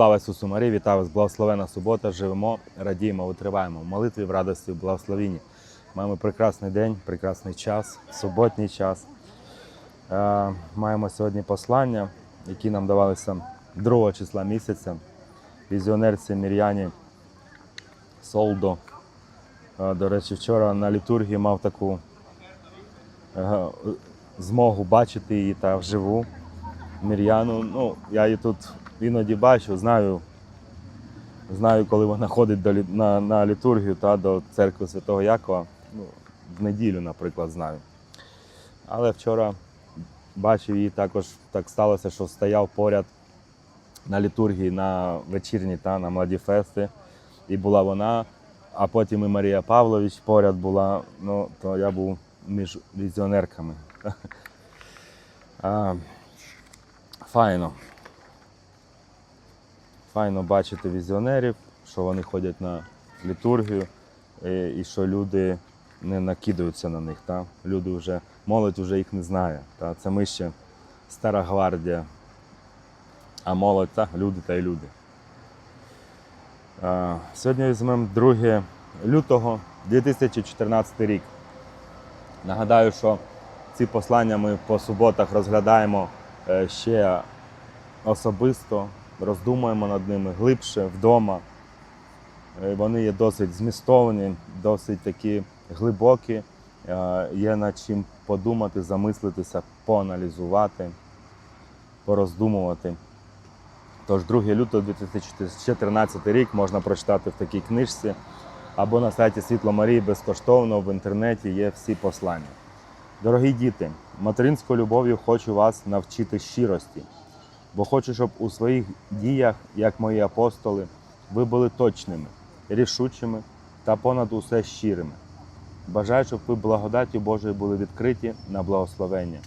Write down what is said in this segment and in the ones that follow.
Слава Ісусу Марії, вітаю вас, благословена субота. Живемо, радіємо, витриваємо в молитві, в радості, в благословінні. Маємо прекрасний день, прекрасний час, суботній час. Е, Маємо сьогодні послання, які нам давалися 2 числа місяця. Візіонерці Мір'яні Солдо. Е, До речі, вчора на літургії мав таку е, змогу бачити її та вживу. Мір'яну. Ну, я її тут іноді бачу, знаю, знаю, коли вона ходить до, на, на літургію та до церкви Святого Якова. Ну, в неділю, наприклад, знаю. Але вчора бачив її також, так сталося, що стояв поряд на літургії на вечірній та на младі фести. І була вона, а потім і Марія Павлович поряд була. Ну, то я був між візіонерками. А, Файно. Файно бачити візіонерів, що вони ходять на літургію і, і що люди не накидаються на них. Та? Люди вже, молодь вже їх не знає. Та? Це ми ще стара гвардія. А молодь та люди та й люди. Сьогодні візьмемо 2 лютого 2014 рік. Нагадаю, що ці послання ми по суботах розглядаємо е, ще особисто, роздумуємо над ними глибше вдома. Е, Вони є досить змістовні, досить такі глибокі. Е, Є над чим подумати, замислитися, поаналізувати, пороздумувати. Тож 2 лютого 2014 рік можна прочитати в такій книжці або на сайті Світло Марії безкоштовно в інтернеті є всі послання. Дорогі діти, материнською любов'ю хочу вас навчити щирості, бо хочу, щоб у своїх діях, як мої апостоли, ви були точними, рішучими та понад усе щирими. Бажаю, щоб ви благодаттю Божою були відкриті на благословення.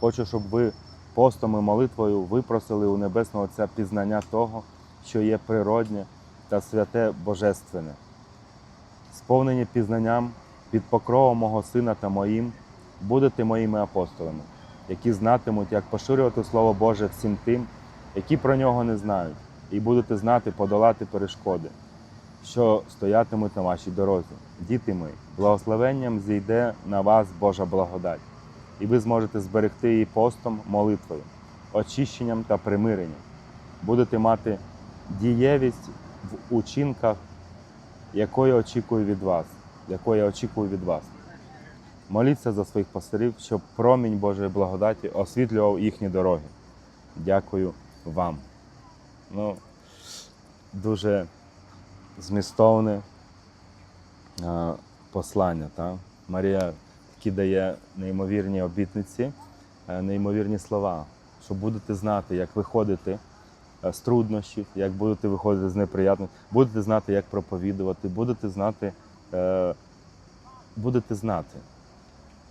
Хочу, щоб ви постом і молитвою випросили у Небесного Отця пізнання того, що є природнє та святе Божественне. Сповнені пізнанням під покровом мого сина та моїм, будете моїми апостолами, які знатимуть, як поширювати Слово Боже всім тим, які про нього не знають, і будете знати подолати перешкоди, що стоятимуть на вашій дорозі. Діти мої, благословенням зійде на вас Божа благодать, і ви зможете зберегти її постом, молитвою, очищенням та примиренням. Будете мати дієвість в учинках, якої очікую від вас, якої я очікую від вас. Моліться за своїх пастирів, щоб промінь Божої благодаті освітлював їхні дороги. Дякую вам. Ну, дуже змістовне е, послання. Та? Марія такі дає неймовірні обітниці, е, неймовірні слова, що будете знати, як виходити е, з труднощів, як будете виходити з неприятних, будете знати, як проповідувати, будете знати, е, будете знати.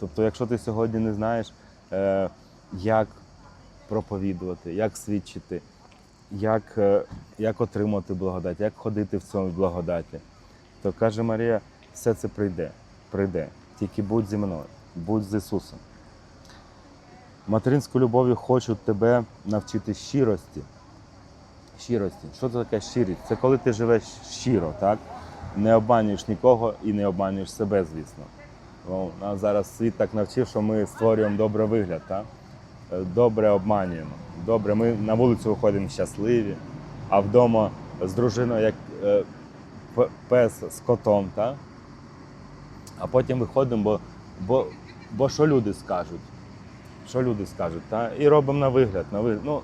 Тобто, якщо ти сьогодні не знаєш, е, як проповідувати, як свідчити, як, е, як отримати благодать, як ходити в цьому благодаті, то каже Марія, все це прийде, прийде. Тільки будь зі мною, будь з Ісусом. Материнською любов'ю хочу тебе навчити щирості. Щирості. Що це таке щирість? Це коли ти живеш щиро, так? Не обманюєш нікого і не обманюєш себе, звісно. Нас зараз світ так навчив, що ми створюємо добрий вигляд, так? Е, добре обманюємо. Добре, ми на вулицю виходимо щасливі, а вдома з дружиною як е, пес з котом, так? а потім виходимо, бо, бо, бо що люди скажуть? Що люди скажуть? Та? І робимо на вигляд. На вигляд. Ну,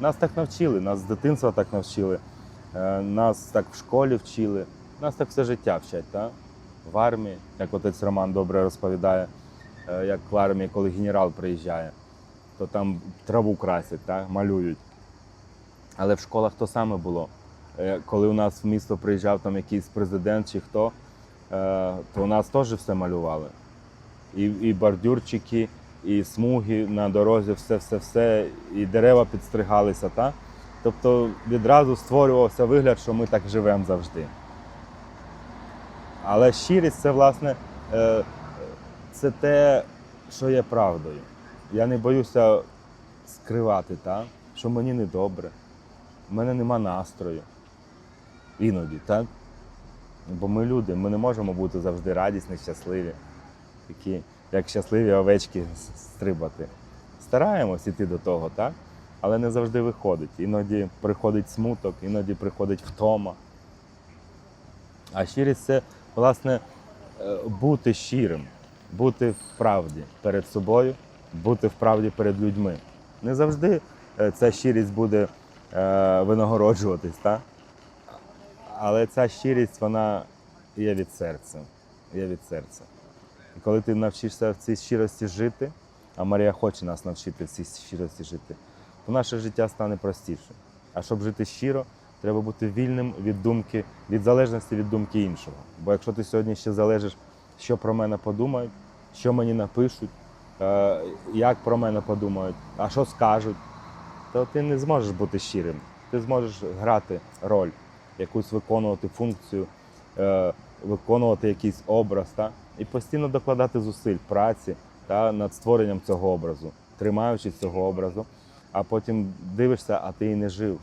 нас так навчили, нас з дитинства так навчили, е, нас так в школі вчили, нас так все життя вчать. Та? В армії, як отець Роман добре розповідає, е, як в армії, коли генерал приїжджає, то там траву красять, та? малюють. Але в школах то саме було. Е, Коли у нас в місто приїжджав там якийсь президент чи хто, е, то у нас теж все малювали. І, і бордюрчики, і смуги на дорозі, все, все, все, і дерева підстригалися. Та? Тобто відразу створювався вигляд, що ми так живемо завжди. Але щирість це, власне, е, це те, що є правдою. Я не боюся скривати, та? що мені недобре. в мене нема настрою. Іноді, так? Бо ми люди, ми не можемо бути завжди радісні, щасливі, такі, як щасливі овечки стрибати. Стараємось іти до того, так? Але не завжди виходить. Іноді приходить смуток, іноді приходить втома. А щирість це, власне, е, бути щирим, бути в правді перед собою, бути в правді перед людьми. Не завжди е, ця щирість буде е, винагороджуватись, так? але ця щирість, вона є від серця. Є від серця. І коли ти навчишся в цій щирості жити, а Марія хоче нас навчити в цій щирості жити, то наше життя стане простішим. А щоб жити щиро, треба бути вільним від думки, від залежності від думки іншого. Бо якщо ти сьогодні ще залежиш, що про мене подумають, що мені напишуть, е, як про мене подумають, а що скажуть, то ти не зможеш бути щирим. Ти зможеш грати роль, якусь виконувати функцію, е, виконувати якийсь образ, та? і постійно докладати зусиль праці та, над створенням цього образу, тримаючись цього образу, а потім дивишся, а ти і не жив,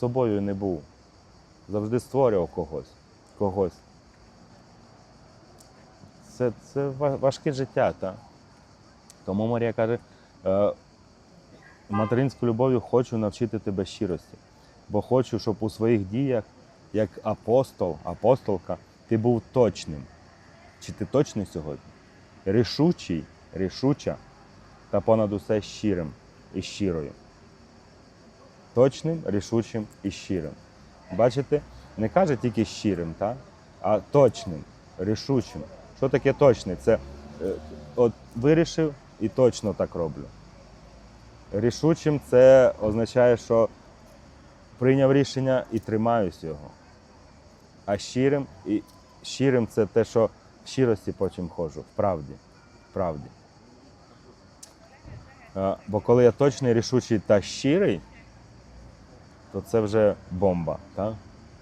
собою не був. Завжди створював когось. когось. Це, це важке життя, та? Тому Марія каже, е, материнською любов'ю хочу навчити тебе щирості, бо хочу, щоб у своїх діях, як апостол, апостолка, ти був точним. Чи ти точний сьогодні? Рішучий, рішуча та понад усе щирим і щирою. Точним, рішучим і щирим. Бачите, не каже тільки щирим, та? а точним, рішучим. Що таке точний? Це е, от вирішив і точно так роблю. Рішучим це означає, що прийняв рішення і тримаюсь його. А щирим, і щирим це те, що в щирості потім ходжу, в правді. В правді. Е, Бо коли я точний, рішучий та щирий, то це вже бомба. Так?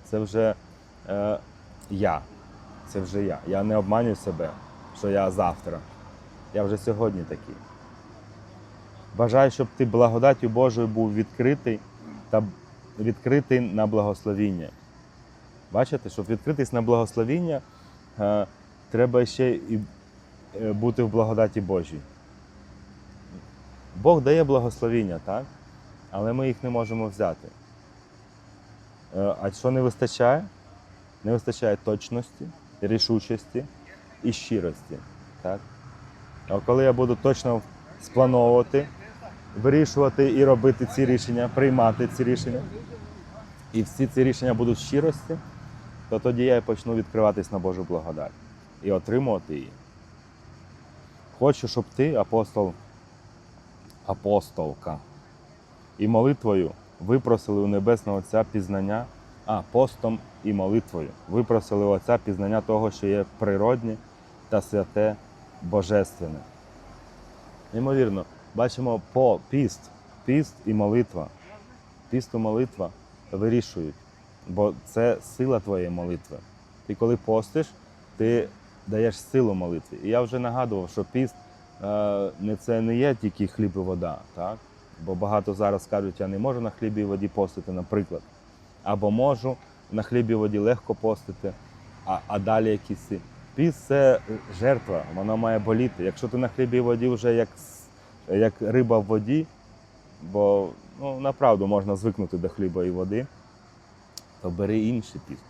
Це вже е, я. Це вже я. Я не обманюю себе, що я завтра. Я вже сьогодні такий. Бажаю, щоб ти благодаттю Божою був відкритий та відкритий на благословіння. Бачите, щоб відкритись на благословіння, е, треба ще і е, бути в благодаті Божій. Бог дає благословіння, так? Але ми їх не можемо взяти. Е, А що не вистачає? Не вистачає точності, рішучості і щирості. Так? А коли я буду точно сплановувати, вирішувати і робити ці рішення, приймати ці рішення, і всі ці рішення будуть щирості, то тоді я почну відкриватись на Божу благодать і отримувати її. Хочу, щоб ти, апостол, апостолка, і молитвою випросили у Небесного Отця пізнання, а постом і молитвою випросили у Отця пізнання того, що є природнє та святе божественне. Неймовірно, бачимо по піст, піст і молитва. Піст і молитва вирішують, бо це сила твоєї молитви. Ти коли постиш, ти даєш силу молитві. І я вже нагадував, що піст е, не це не є тільки хліб і вода, так? Бо багато зараз кажуть, я не можу на хлібі і воді постити, наприклад. Або можу на хлібі і воді легко постити, а, а далі якісь. ці. Піст це жертва, вона має боліти. Якщо ти на хлібі і воді вже як, як риба в воді, бо ну, направду можна звикнути до хліба і води, то бери інший піст.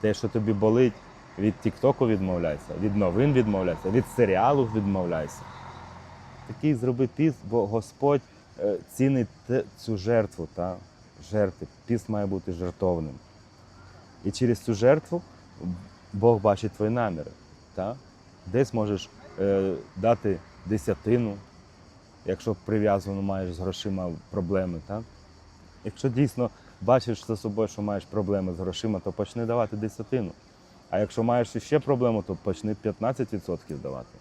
Те, що тобі болить, від Тіктоку відмовляйся, від новин відмовляйся, від серіалу відмовляйся. Такий зроби піст, бо Господь цінить цю жертву, та, жертви. Піст має бути жертовним. І через цю жертву Бог бачить твої наміри. Та? Десь можеш е, дати десятину, якщо прив'язано маєш з грошима проблеми. Так? Якщо дійсно бачиш за собою, що маєш проблеми з грошима, то почни давати десятину. А якщо маєш ще проблему, то почни 15% давати.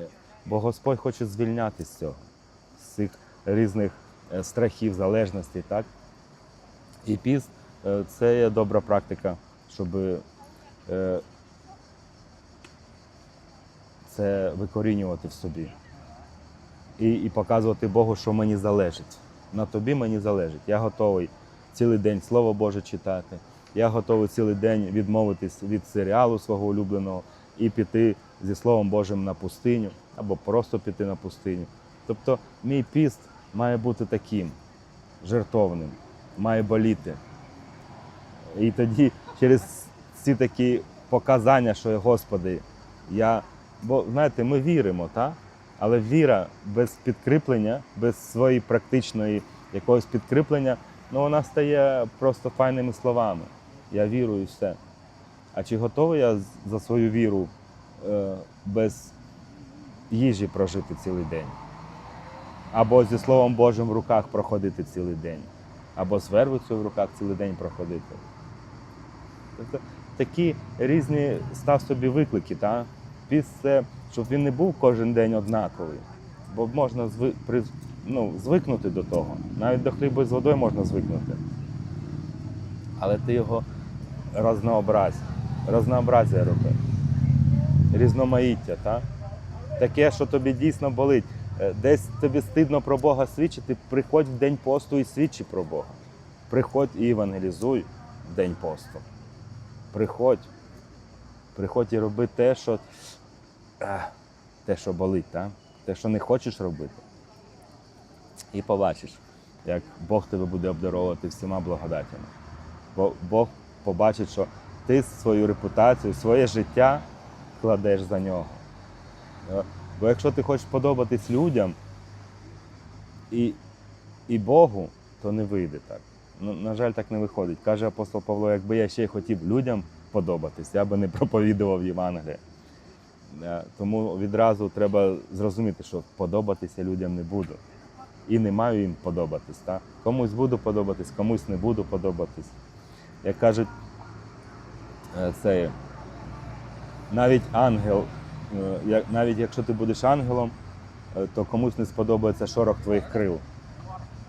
Е, Бо Господь хоче звільняти з цього, цих різних е, страхів, залежностей. Так? І піст е, це є добра практика, щоб е, це викорінювати в собі. І, і показувати Богу, що мені залежить. На тобі мені залежить. Я готовий цілий день Слово Боже читати. Я готовий цілий день відмовитись від серіалу свого улюбленого і піти зі Словом Божим на пустиню або просто піти на пустиню. Тобто мій піст має бути таким жертовним, має боліти. І тоді через ці такі показання, що Господи, я. Бо знаєте, ми віримо, так? але віра без підкріплення, без своєї практичної якогось підкріплення, ну вона стає просто файними словами. Я вірую і все. А чи готовий я за свою віру е, без їжі прожити цілий день? Або зі Словом Божим в руках проходити цілий день, або з вервицею в руках цілий день проходити. Тобто такі різні став собі виклики, та? Піс це, щоб він не був кожен день однаковий. Бо можна зви, при, ну, звикнути до того. Навіть до хліба з водою можна звикнути. Але ти його разнообразь, разнообразія роби. Різноманіття, та? таке, що тобі дійсно болить. Е, Десь тобі стидно про Бога свідчити, приходь в день посту і свідчи про Бога. Приходь і евангелізуй в день посту. Приходь. Приходь і роби те, що, те, що болить, та? те, що не хочеш робити. І побачиш, як Бог тебе буде обдаровувати всіма благодатями. Бо Бог побачить, що ти свою репутацію, своє життя кладеш за нього. Бо якщо ти хочеш подобатись людям і, і Богу, то не вийде так. Ну, на жаль, так не виходить. Каже апостол Павло, якби я ще й хотів людям подобатись, я би не проповідував Євангеліє. Е, Тому відразу треба зрозуміти, що подобатися людям не буду. І не маю їм подобатись. Та? Комусь буду подобатись, комусь не буду подобатись. Як кажуть, е, це навіть ангел, навіть якщо ти будеш ангелом, е, то комусь не сподобається шорох твоїх крил.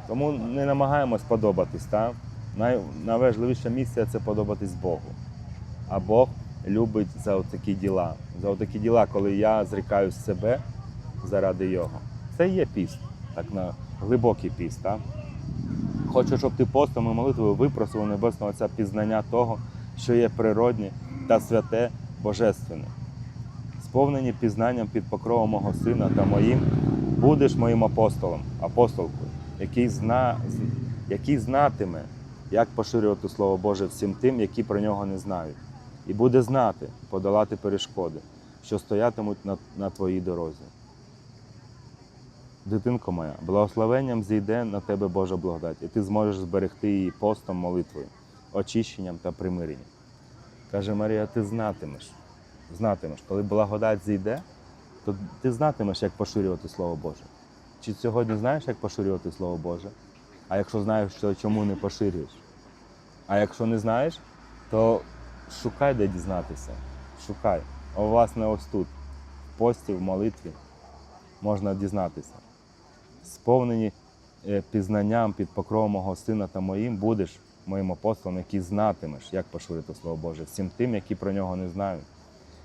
Тому не намагаємось подобатись. Та? Най, найважливіша місія це подобатись Богу. А Бог любить за такі діла. За такі діла, коли я зрікаюсь себе заради Його. Це і є піст, так на глибокий піст. Так? Хочу, щоб ти постом і молитвою випросив Небесного Отця пізнання того, що є природнє та святе Божественне. Сповнені пізнанням під покровом мого сина та моїм, будеш моїм апостолом, апостолкою, який, зна, який знатиме, як поширювати Слово Боже всім тим, які про нього не знають, і буде знати, подолати перешкоди, що стоятимуть на, на твоїй дорозі. Дитинко моя, благословенням зійде на тебе Божа благодать, і ти зможеш зберегти її постом, молитвою, очищенням та примиренням. Каже Марія, ти знатимеш, знатимеш, коли благодать зійде, то ти знатимеш, як поширювати Слово Боже. Чи сьогодні знаєш, як поширювати Слово Боже? А якщо знаєш, то чому не поширюєш? А якщо не знаєш, то шукай, де дізнатися. Шукай. А власне, ось тут, в пості, в молитві, можна дізнатися. Сповнені е, пізнанням під покровом мого сина та моїм будеш моїм апостолом, який знатимеш, як поширити Слово Боже, всім тим, які про нього не знають.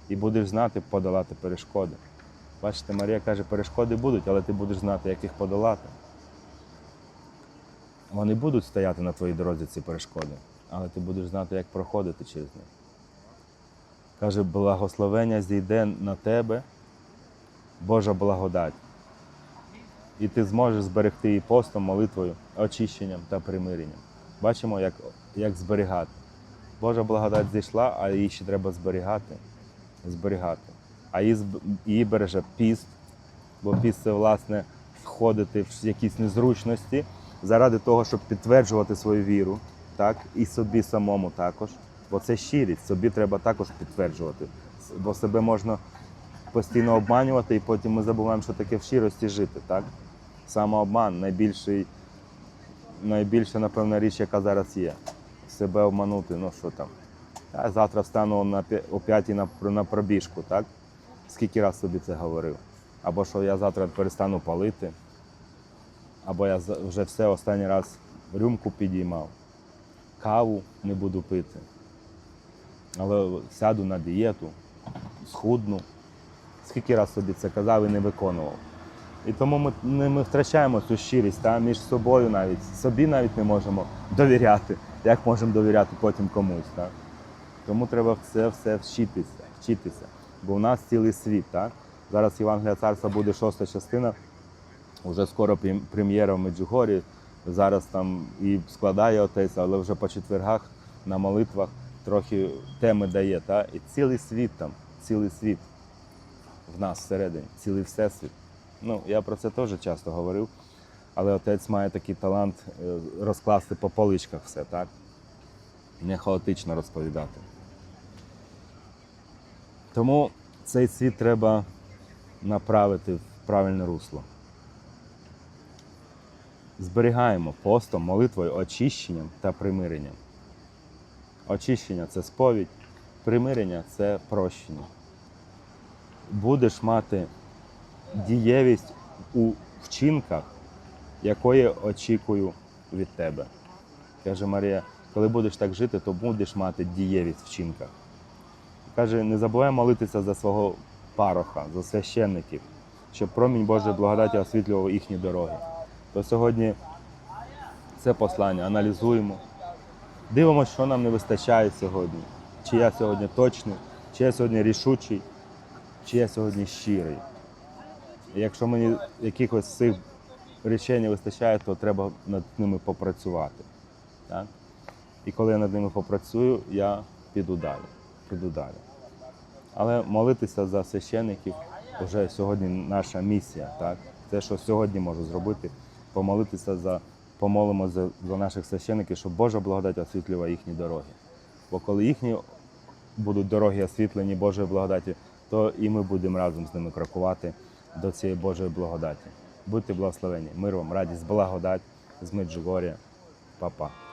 І будеш знати, подолати перешкоди. Бачите, Марія каже, перешкоди будуть, але ти будеш знати, як їх подолати. Вони будуть стояти на твоїй дорозі, ці перешкоди, але ти будеш знати, як проходити через них. Каже, благословення зійде на тебе, Божа благодать. І ти зможеш зберегти її постом, молитвою, очищенням та примиренням. Бачимо, як, як зберігати. Божа благодать зійшла, а її ще треба зберігати. Зберігати. А її, береже піст, бо піст це, власне, входити в якісь незручності заради того, щоб підтверджувати свою віру, так, і собі самому також. Бо це щирість, собі треба також підтверджувати. Бо себе можна постійно обманювати, і потім ми забуваємо, що таке в щирості жити. Так? Самообман найбільший, найбільша, напевно, річ, яка зараз є. Себе обманути, ну що там. Я завтра встану на о п'ятій на, на пробіжку, так? Скільки раз собі це говорив? Або що я завтра перестану палити, або я вже все останній раз рюмку підіймав, каву не буду пити. Але сяду на дієту, схудну. Скільки раз собі це казав і не виконував. І тому ми, ми втрачаємо цю щирість та, між собою навіть. Собі навіть не можемо довіряти. Як можемо довіряти потім комусь. Так? Тому треба в це все вчитися, вчитися. Бо у нас цілий світ. Так? Зараз Євангелія царства буде шоста частина. Уже скоро прем'єра в Меджугорі. Зараз там і складає отець, але вже по четвергах на молитвах трохи теми дає. Та? І цілий світ там, цілий світ в нас всередині, цілий всесвіт. Ну, я про це теж часто говорив, але отець має такий талант е, розкласти по поличках все, так? Не хаотично розповідати. Тому цей світ треба направити в правильне русло. Зберігаємо постом, молитвою, очищенням та примиренням. Очищення це сповідь, примирення це прощення. Будеш мати дієвість у вчинках, якої очікую від тебе. Каже Марія, коли будеш так жити, то будеш мати дієвість в вчинках. Каже, не забувай молитися за свого пароха, за священників, щоб промінь Божої благодаті освітлював їхні дороги. То сьогодні це послання аналізуємо, дивимося, що нам не вистачає сьогодні. Чи я сьогодні точний, чи я сьогодні рішучий, чи я сьогодні щирий. Якщо мені якихось цих речей не вистачає, то треба над ними попрацювати. Так? І коли я над ними попрацюю, я піду далі. Піду далі. Але молитися за священиків вже сьогодні наша місія. Так? Те, що сьогодні можу зробити, помолитися за, помолимо за, за наших священиків, щоб Божа благодать освітлювала їхні дороги. Бо коли їхні будуть дороги освітлені Божою благодаті, то і ми будемо разом з ними крокувати до цієї Божої благодаті. Будьте благословені. Мир вам, радість, благодать з Меджугор'я. Па-па.